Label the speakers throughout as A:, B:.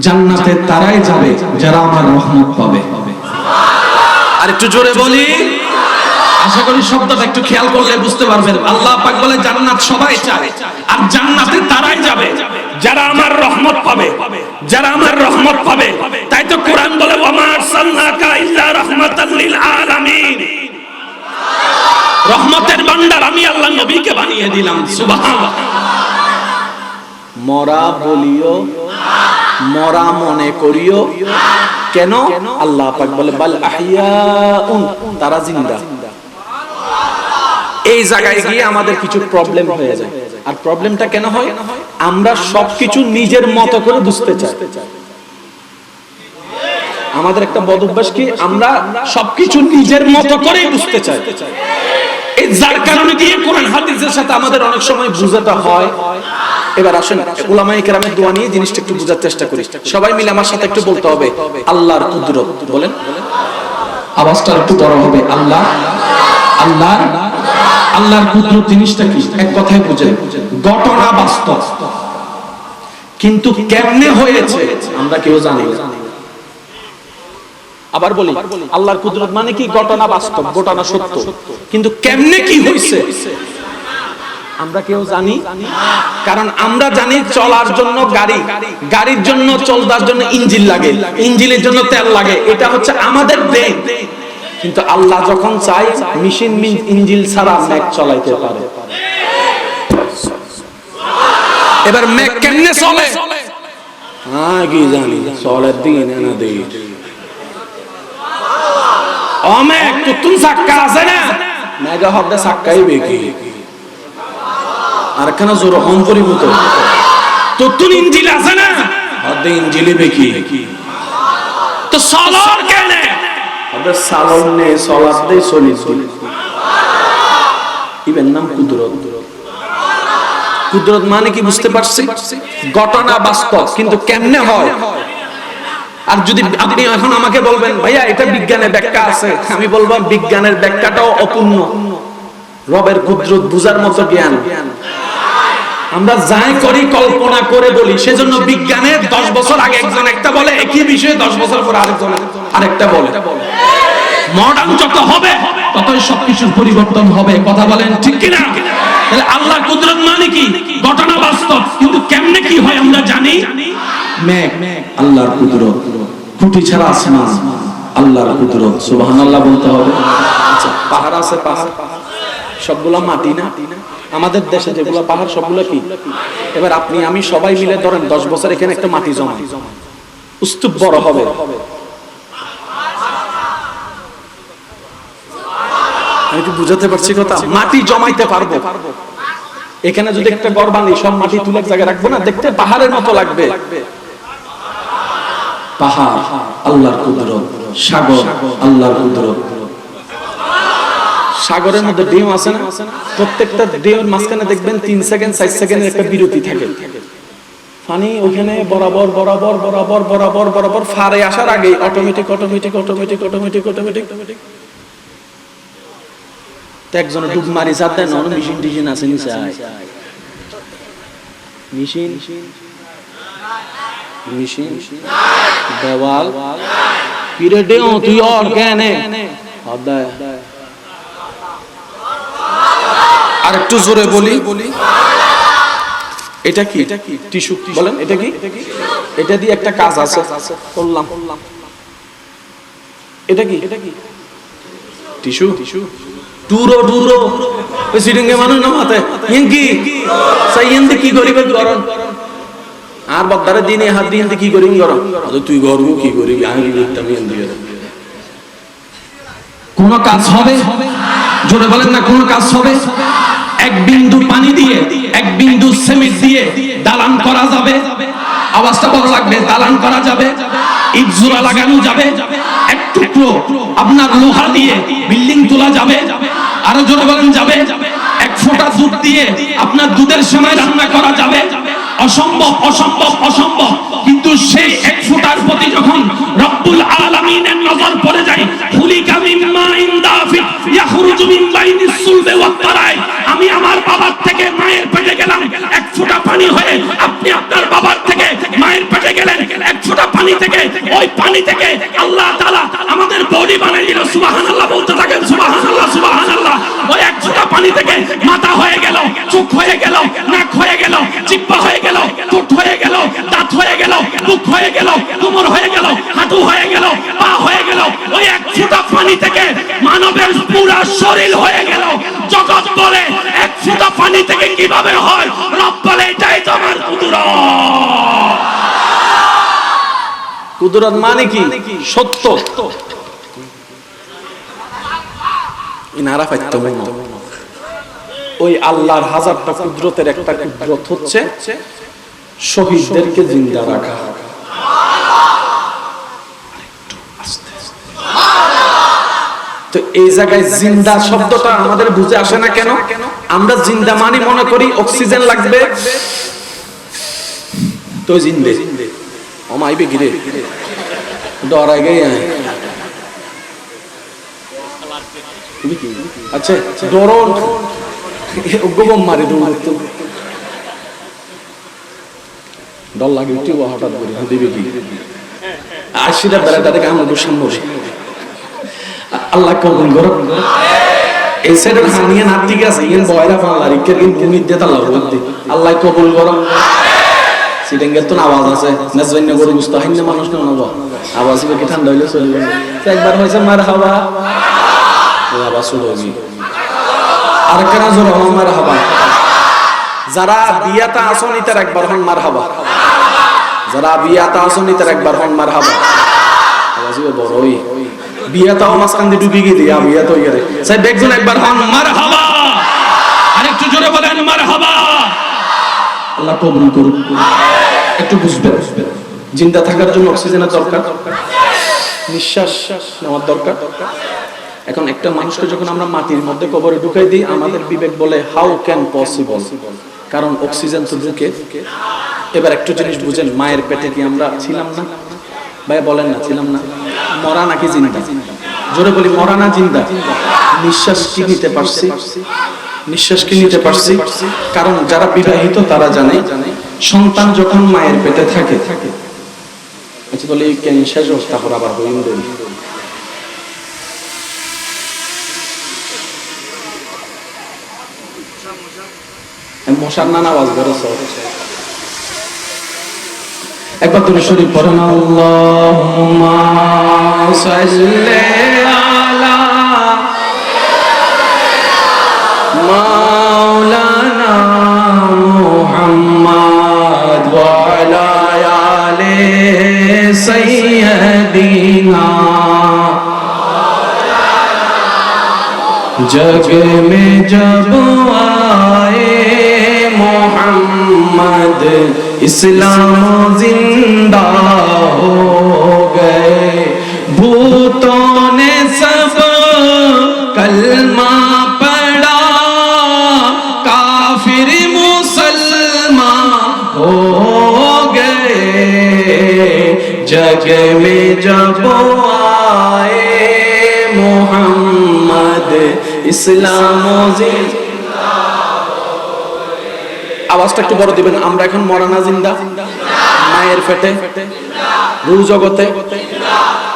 A: জান্নাতে তারাই যাবে যারা আমার রহমত পাবে।
B: আর একটু জোরে বলি।
A: আশা করি শব্দটা একটু খেয়াল করলে বুঝতে পারবেন। আল্লাহ পাক বলে জান্নাত সবাই চায় আর জান্নাতে তারাই যাবে
B: যারা আমার রহমত পাবে। যারা আমার রহমত পাবে। তাই তো কোরআন বলে ওমা আরসালনাকা ইল্লা রাহমাতাল লিল আলামিন। রহমতের ভান্ডার আমি আল্লাহ নবীকে বানিয়ে দিলাম সুবহানাল্লাহ
C: মরা বলিও। মরা মনে করিও। কেন? আল্লাহ পাক বলে, বাল আহিয়াউন তারা জিন্দা। এই জায়গায় গিয়ে আমাদের কিছু প্রবলেম হয়ে যায়। আর প্রবলেমটা কেন হয়? আমরা সবকিছু নিজের মতো করে বুঝতে চাই। আমাদের একটা বদ অভ্যাস কি? আমরা সবকিছু নিজের মতো করেই বুঝতে চাই। এই যার কারণে গিয়ে কোরআন হাদিসের সাথে আমাদের অনেক সময় বুঝাতে হয়। এবার আসেন দোয়া নিয়ে জিনিসটা একটু বোঝার চেষ্টা করি। সবাই মিলে আমার সাথে একটু বলতে হবে, আল্লাহর কুদরত। বলেন।
A: আওয়াজটা একটু বড় হবে, আল্লাহ। আল্লাহ। আল্লাহর কুদরত জিনিসটা কি? এক কথায় বুঝেন। ঘটনা বাস্তব।
C: কিন্তু কেমনে হয়েছে, আমরা কেউ জানি না। আবার বলি, আল্লাহর কুদরত মানে কি? ঘটনা বাস্তব, ঘটনা সত্য। কিন্তু কেমনে কি হয়েছে আমরা কেউ জানি? কারণ আমরা জানি চলার জন্য গাড়ি, গাড়ির জন্য, চলবার জন্য ইঞ্জিন লাগে, ইঞ্জিনের জন্য তেল লাগে, এটা হচ্ছে আমাদের ব্রেন কিন্তু আল্লাহ যখন চাই মেশিন ইঞ্জিন ছাড়া ম্যাক চলাইতে পারে। এবার ম্যাক কেমনে চলে? হ্যাঁ কি জানি, চলের দিকে না দিকে সাক্কা আছে না? মেগা হবদে সাক্কাই বেকি আর কেন জোর হম পরিভূত তুতুন ইঞ্জিল আছে না? হদে ইঞ্জিলি বেকি
B: তো সলর কেন?
C: হদে সালন নে সলাত দে সলিস ইবেন নাম কুদরত। কুদরত মানে কি বুঝতে পারছি? ঘটনা বাস্তব কিন্তু কেমনে হয়? আর যদি আপনি এখন আমাকে বলবেন, ভাইয়া, এটা বিজ্ঞানের ব্যাখ্যা আছে। আমি বলব, বিজ্ঞানের ব্যাখ্যাটাও অপূর্ণ। রবের কুদরত বুঝার মতো জ্ঞান। আমরা যাই করি, কল্পনা করে বলি। সেজন্য বিজ্ঞানের দশ বছর আগে একজন একটা বলে, একই বিষয়ে দশ বছর পর আরেকজন, আরেকটা বলে।
A: মডার্ন যত হবে, ততই সবকিছুর পরিবর্তন হবে। কথা বলেন ঠিক কিনা? তাহলে আল্লাহ কুদরত মানে কি? ঘটনা বাস্তব। কিন্তু কেমনে কি হয় আমরা জানি? আল্লাহর কুদরত। খুঁটি ছাড়া আসমান আল্লাহর কুদরত। সুবহানাল্লাহ বলতে হবে।
C: আচ্ছা পাহাড় আছে, পাহাড়। সবগুলা মাটি না? আমাদের দেশে যেগুলো পাহাড়, সবগুলো কি? এবার আপনি, আমি সবাই মিলে ধরেন, দশ বছর এখানে একটা মাটি জমা উস্তুপ বড় হবে। আমি কি বুঝাতে পারছি কথা? মাটি জমাইতে পারব। এখানে যদি একটা গড় বানি সব মাটি তুলে জায়গায় রাখব না? দেখতে পাহাড়ের মতো লাগবে।
A: পাহাড়, আল্লাহর কুদরত। সাগর, আল্লাহর কুদরত।
C: সাগরের মধ্যে ডিম আছে না? প্রত্যেকটা ডিমের মাঝখানে দেখবেন তিন সেকেন্ড, চার সেকেন্ডের একটা বিরতি থাকে। পানি ওইখানে বরাবর বরাবর বরাবর বরাবর বরাবর ফারে আসার আগে automatic automatic automatic automatic automatic তো একজন ডুব মারি সাথ দেন অন্য মেশিন, টিশিন আছে নিচে, আয়। মেশিন? মেশিন? দেওয়াল পিরিয়ডে তুই কেনে অধ্যায় আর একটু জোরে বলি। এটা কি? এটা কি? টিস্যু বলেন। এটা কি? এটা দিয়ে একটা কাজ আছে। করলাম। এটা কি? এটা কি? টিস্যু? টিস্যু। টুরো টুরো। ওই সিডিংয়ে মানুষ না ইন কি সাই ইন কি করিবে গরম আর বদারে দিনে হাত দিয়ে কি করিবি গরম? তুই গরম কি করিবি? আমি দেখতাম
A: কোন কাজ হবে? জোরে বলেন না কোন কাজ হবে? এক বিন্দু পানি দিয়ে এক বিন্দু সিমেন্ট দিয়ে দালান করা যাবে। আওয়াজটা বড় লাগবে দালান করা যাবে। ইট জোড়া লাগানো যাবে। এক টুকরো আপনার লোহা দিয়ে বিল্ডিং তোলা যাবে। আরও জোরে বলেন যাবে। এক ফোঁটা দুধ দিয়ে আপনার দুধের সময় রান্না করা যাবে। অসম্ভব অসম্ভব অসম্ভব। কিন্তু সেই এক ফোঁটার প্রতি যখন রব্বুল আলামিনের নজর পড়ে যায় তারাই আমি আমার বাবার থেকে মায়ের পেটে গেলাম, এক পানি হয়ে আপনি আপনার বাবার থেকে মায়ের পেটে গেলেন। এক
B: ফোঁটা পানি থেকে, ওই পানি থেকে আল্লাহ তাআলা আমাদের বডি বানিয়ে দিল। সুবহানাল্লাহ বলতে থাকেন, সুবহানাল্লাহ সুবহানাল্লাহ। ওই এক ফোঁটা পানি থেকে মাথা হয়ে গেল, চোখ হয়ে গেল, নাক হয়ে গেল জিহ্বা পানি থেকে মানবের পুরা শরীর হয়ে গেল। জগৎ বলে এক ফোঁটা পানি থেকে কীভাবে হয়? রব বলে, এটাই তো আমার কুদরত।
C: কুদরত মানে কি? সত্য। ওই আল্লাহর হাজারটা কুদরতের একটা কুদরত হচ্ছে শহীদদেরকে জিন্দা রাখা। তো এই জায়গায় জিন্দা শব্দটা আমাদের বুঝে আসে না কেন? আমরা জিন্দা মানি মনে করি অক্সিজেন লাগবে। তো জিন্দে। অমাইবে গিরে ডরাই গে আচ্ছা ডরন গোবম মারি দৌড় তো ডর লাগে হঠাৎ করে। দিবে কি? আশিটা বেড়াটা দেখে আমার সামনে আল্লাহ কবুল করো এই সাইডের হানিয়ে না, ঠিক আছে ইন বয়রা পাল্লা রিকের ইন ভূমি দিয়ে আল্লাহ বলতে। আল্লাহ কবুল করো সিটেঙ্গেল তো আওয়াজ আছে না করে বুঝতে হয় না মানুষ না নব আওয়াজ কি ঠান্ডা হইলে, চলে তো একবার হয়েছে মার হাওয়া আওয়াজ শুরু হয়ে আর কেন জোর হন মার হাওয়া যারা বিয়াতা আসনি তার একবার হন মার হাওয়া যারা বিয়াতা আসনি তার একবার হন মার হাওয়া বুঝবেন। জিন্দা থাকার জন্য অক্সিজেনের দরকার। নিঃশ্বাস নেওয়ার দরকার। এখন একটা মানুষকে যখন আমরা মাটির মধ্যে কবরে ঢুকাই দিই, আমাদের বিবেক বলে হাউ ক্যান পসিবল কারণ অক্সিজেন তো ঢুকে। এবার একটু জিনিস বুঝেন, মায়ের পেটে কি আমরা ছিলাম না? ভাই, বলেন না, ছিলাম না। মরা নাকি জিন্দা? জোরে বলি, মরা না জিন্দা? নিঃশ্বাস কি নিতে পারছি? নিঃশ্বাস কি নিতে পারছি? কারণ যারা বিবাহিত, তারা জানে, সন্তান যখন মায়ের পেটে থাকে আচ্ছা বলে ক্যান্সার তারপর আবার হইন মশার নানা আওয়াজ বেরোছে একবার তুমি শরীর পড়েন আল্লাহুম্মা সাল্লি আলা মাওলানা মুহাম্মদ ওয়া আলা আলি সাইয়্যিদিনা जग में जब आए मोहम्मद ইসলাম জিন্দা আওয়াজটা একটু বড় দিবেন। আমরা এখন মরানা জিন্দা। মায়ের ফেটে। রু জগতে।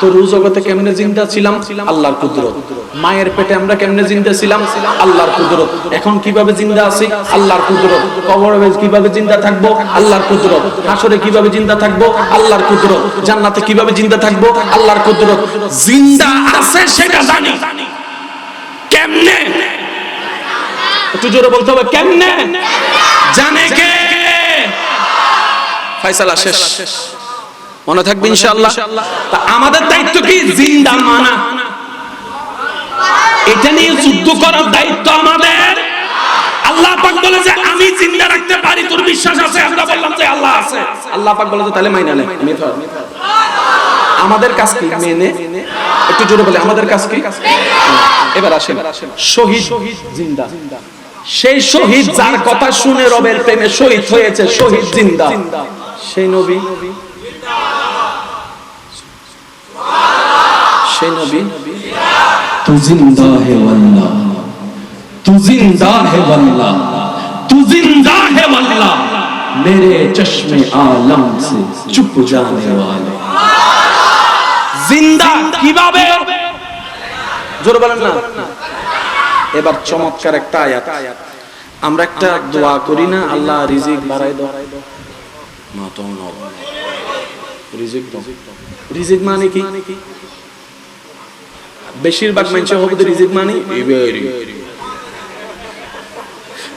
C: তো রু জগতে কেমনে জিন্দা ছিলাম? আল্লাহর কুদরত। মায়ের পেটে আমরা কেমনে জিন্দা ছিলাম? আল্লাহর কুদরত। এখন কীভাবে জিন্দা আছি? আল্লাহর কুদরত। কবরে কীভাবে জিন্দা থাকব? আল্লাহর কুদরত। হাসরে কীভাবে জিন্দা থাকব? আল্লাহর কুদরত। জান্নাতে কীভাবে জিন্দা থাকব? আল্লাহর কুদরত। জিন্দা আছে সেটা জানি।
B: কেমনে?
C: একটু জোরে বলতে হবে, কেমনে?
B: জানে কে?
C: ফয়সালা শেষ। মনে থাকবে ইনশাআল্লাহ। তা আমাদের দায়িত্ব কি? জিন্দা মানা।
B: এটা নিয়ে যুদ্ধ করার দায়িত্ব আমাদের। আল্লাহ পাক বলে যে আমি জিন্দা রাখতে পারি। তোর বিশ্বাস আছে? আমরা বললাম যে আল্লাহ আছে।
C: আল্লাহ পাক বলে তো তাহলে মাইনা নে। মেথড আমাদের কাজ কি? মেনে? একটু জোরে বলে আমাদের কাজ কি? এবার আসেন। শহীদ জিন্দা। সেই শহীদ যার কথা শুনে রবের প্রেমে শহীদ হয়েছে শহীদ জিন্দা। সেই নবী। সেই নবী।
A: তু জিন্দা হে তু জিন্দা
B: হে তু জিন্দা হে
A: মেরে চশমে আলম সে চুপ জানে ওয়ালে।
C: জিন্দা কীভাবে? বলেন না। এবার চমৎকার একটা আয়াত। আমরা একটা দোয়া করি না আল্লাহ রিজিক বাড়াই দাও। রিজিক দাও। রিজিক মানে কি? বেশিরভাগ মানুষের হবে রিজিক মানে এবারে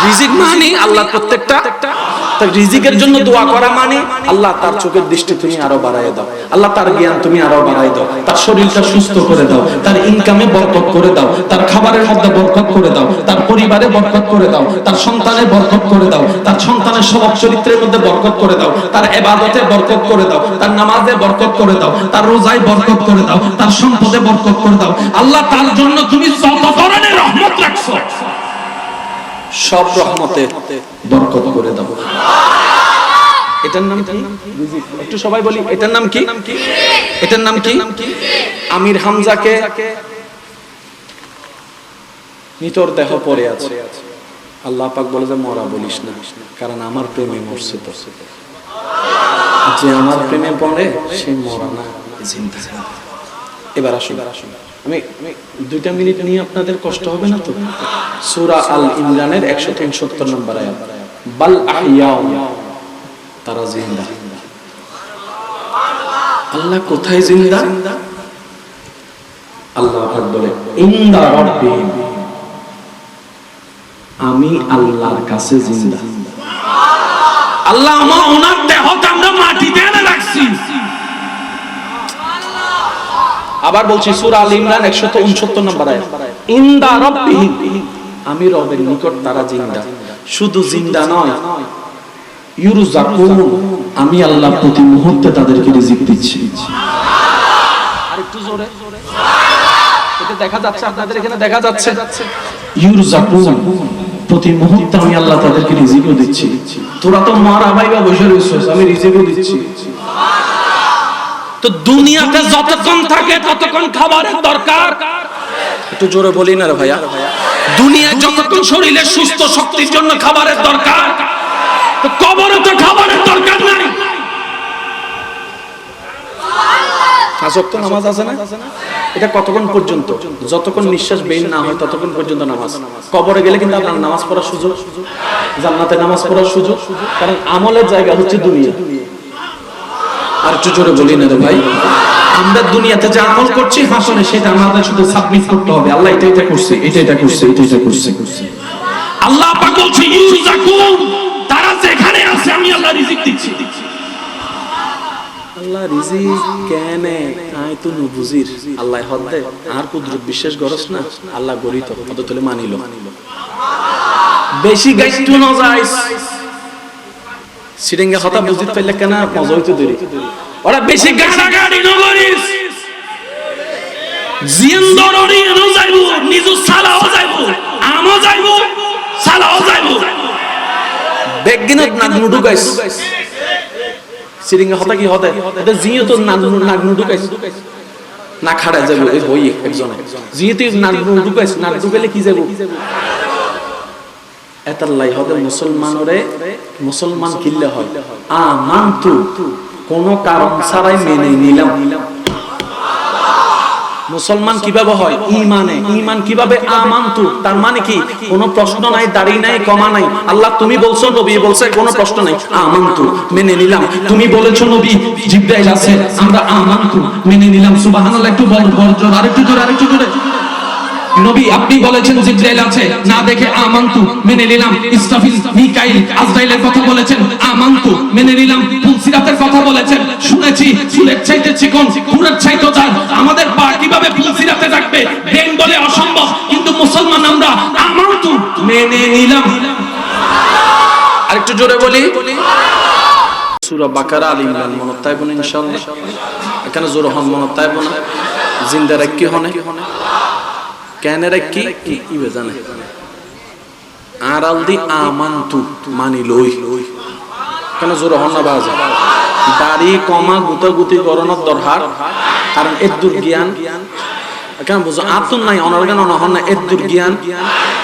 C: রিজিক মানে আল্লাহর প্রত্যেকটা তাই রিজিকের জন্য দোয়া করা মানে আল্লাহ তার চোখের দৃষ্টি তুমি আরও বাড়াই দাও আল্লাহ তার জ্ঞান তুমি আরও বাড়াই দাও
A: তার শরীরটা সুস্থ করে দাও তার ইনকামে বরকত করে দাও তার খাবারের মধ্যে বরকত করে দাও তার পরিবারে বরকত করে দাও তার সন্তানের বরকত করে দাও তার সন্তানের স্বভাব চরিত্রের মধ্যে বরকত করে দাও তার এবাদতে বরকত করে দাও তার নামাজে বরকত করে দাও তার রোজায় বরকত করে দাও তার সম্পদে বরকত করে দাও আল্লাহ তার জন্য তুমি যত ধরনের রহমত রাখছো
C: সব রহমতে
A: বরকত করে দাও।
C: এটার নাম কি? একটু সবাই বলি, এটার নাম কি? এটার নাম কি? আমির হামজাকে নিতর দেহ আছে। আল্লাহ পাক বলে যে, মরা বলিস না, কারণ আমার প্রেমে মরছে তো। যে আমার প্রেমে পড়ে, সে মরা না এবার আসুন। আমি আমি দুইটা মিনিট নিয়ে আপনাদের কষ্ট হবে না তো? সূরা আল ইমরানের 173 নম্বর আয়াত। বাল আহইয়াউ তারা জিন্দা। আল্লাহ কোথায় জিন্দা? আল্লাহ বলে, ইন্দা আমি আল্লাহর কাছে জিন্দা।
B: আল্লাহ, আমার ওনার আমরা মাটিতে এনে রাখছি।
C: আবার বলছি সূরা আল ইমরান 169 নম্বর আয়াত। ইন্দা রাব্বিহিম। আমি রবের নিকট তারা জিন্দা। শুধু জিন্দা নয় ইউরুজাকুন
A: আমি আল্লাহ প্রতি মুহূর্তে তাদেরকে রিজিক দিচ্ছি।
C: আরেকটু জোরে। এটা দেখা যাচ্ছে আপনাদের এখানে দেখা যাচ্ছে।
A: ইউরজাকুন প্রতি মুহূর্তে আমি আল্লাহ তাদেরকে রিজিকও দিচ্ছি। তোরা তো মারা ভাইবা বসে রয়েছিস আমি রিজিকও দিচ্ছি।
B: তো দুনিয়াতে যতক্ষণ থাকে ততক্ষণ খাবারের দরকার।
C: একটু জোরে বলি না রে ভাইয়া।
B: দুনিয়ায় যতক্ষণ শরীরে সুস্থ শক্তির জন্য খাবারের দরকার তো কবরে তো খাবারের দরকার নাই।
C: আসক্ত নামাজ আছে না? এটা কতক্ষণ পর্যন্ত? যতক্ষণ নিঃশ্বাস বের না হয় ততক্ষণ পর্যন্ত নামাজ। কবরে গেলে কিন্তু আপনার নামাজ পড়ার সুযোগ জান্নাতে নামাজ পড়ার সুযোগ কারণ আমলের জায়গা হচ্ছে দুনিয়া। আর একটু জোরে বলি না রে ভাই। আমরা দুনিয়াতে যে আমল করছি হাসনে সেটা আমাদের শুধু সাবমিট করতে হবে। আল্লাহ এটা এটা করছে এটা এটা করছে এটা এটা করছে।
B: আল্লাহ পাক বলছে ইউজাকুম তারা যেখানে আছে আমি আল্লাহ রিজিক দিচ্ছি।
C: আল্লাহ রিজিক কেনে আই তো নুবুজির। আল্লাহ হদ্দে আর কুদরত বিশ্বাস করস না আল্লাহ গরিত কত তুলে মানিল। বেশি গাইটু ন যাইস। সিরিঙ্গা হতা বুঝিত পাইলে কেন? মজা হইতো দেরি। ওরা বেশি
B: গাড়াগাড়ি নগরিস জিন্দরনি এনো যাইবো। নিজু সালাও যাইবো। আমও যাইবো। সালাও যাইবো।
C: বেগিনত নাক নুডু গাইস সিরিঙ্গা হতা কি হতে এটা জিও তো নাক নাক নুডু গাইস না খাড়া যাবে এই হই একজনে। জিতে নাক নুডু গাইস নাক ঢুকাইলে কি যাব এতাল্লাই হবে মুসলমানরে মুসলমান কিনলে হয়। আমান্তু কোন কারণ ছাড়াই মেনে নিলাম। মুসলমান কীভাবে হয়? ইমানে। ইমান কীভাবে? আমান্তু তার মানে কি? কোনো প্রশ্ন নাই, দাড়ি নাই, কমা নাই। আল্লাহ, তুমি বলছো, নবী বলছে, কোনো প্রশ্ন নাই। আমান্তু মেনে নিলাম।
A: তুমি বলেছ, নবী, জিব্রাইল আছে, আমরা আমানতু মেনে নিলাম। সুবহানাল্লাহ, একটু বল বল, জোর, আরেকটু জোর, আরেকটু জোরে। নবী আপনি বলেছেন জিব্রাইল আছে। না দেখে আমানতু মেনে নিলাম। ইসরাফিল মিকাইল আজরাইলের কথা বলেছেন। আমানতু মেনে নিলাম। ফুলসিরাতের কথা বলেছেন। শুনেছি চুলের চাইতে চিকন পুরের চাইতে যার আমাদের পা কীভাবে ফুলসিরাতে থাকবে ব্রেন বলে অসম্ভব। কিন্তু মুসলমান আমরা আমানতু মেনে নিলাম।
C: আরেকটু জোরে বলি। সূরা বাকারা আল ইমরান মনত তাইব না ইনশাআল্লাহ। এখানে জোর হন মনত তাইব না। জিন্দা রাখি হনে। কেন রাখি কি? ইবে জানে। আড়াল দি আমান্তু মানি লই। কেন জোর হন দাড়ি কমা গুতা গুতি করণের দরকার কারণ এদ্দুর জ্ঞান। কেন বুঝো? আতুন নাই অনর্গান অনহন না এদ্দুর জ্ঞান।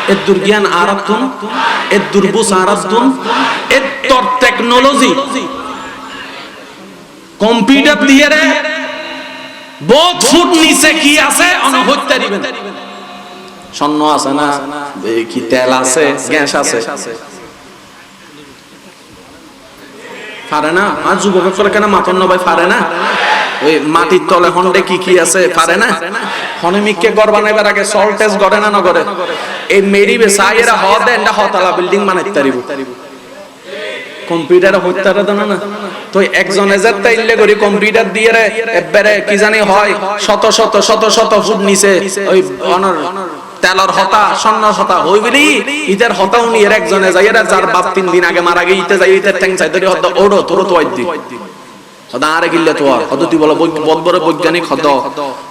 C: এদ্দুর জ্ঞান আরাতুন। আরাতুন। টেকনোলজি কম্পিউটার দিয়ে রে। বহুত ফুট নিচে কি আছে? দিবেন। স্বর্ণ আছে না? কি তেল আছে, গ্যাস আছে। পারে না? আর যুবক করে কেন নবাই পারে না? ওই মাটির তলে হন্ডে কি কি আছে পারে না? বানাইবার আগে সল টেস্ট গড়ে না নগরে? এই হ দেন বিল্ডিং বানাইতে পারিব। কম্পিউটার হত্যাটা জানো না তো একজন এজার তাইলে করি কম্পিউটার দিয়ে রে একবারে কি জানি হয়, শত শত শত শত ফুট নিচে, ওই তেলর হতা স্বর্ণ হতা হই বলি হতা উনি এর একজনে যাই এরা যার বাপ তিন দিন আগে মারা গিয়ে ইতে যাই ইতার ট্যাং চাই ধরে হতা ওড়ো, তোর তো আইদি হতা আরে গিল্লে তো হত তুই বলো বড় বড় বৈজ্ঞানিক হত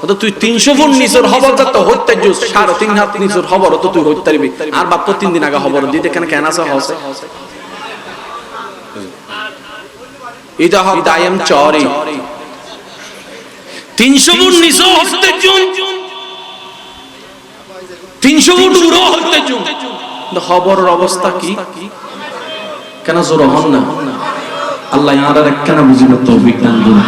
C: হত তুই তিনশো ফুট নিচের খবর যাত হত্যা জুস সাড়ে তিন হাত নিচের খবর তো তুই হত্যারিবি আর বাপ তো তিন দিন আগে খবর দিতে কেন কেন আছে হসে এটা হবে আই এম চরি। তিনশো ফুট নিচে হত্যা জুন তিনশো ফুট উড়ো হইতে খবরের অবস্থা কি? কেন জোর হন না? আল্লাহ আর একখানা বুঝিবে তৌফিক দান করুন।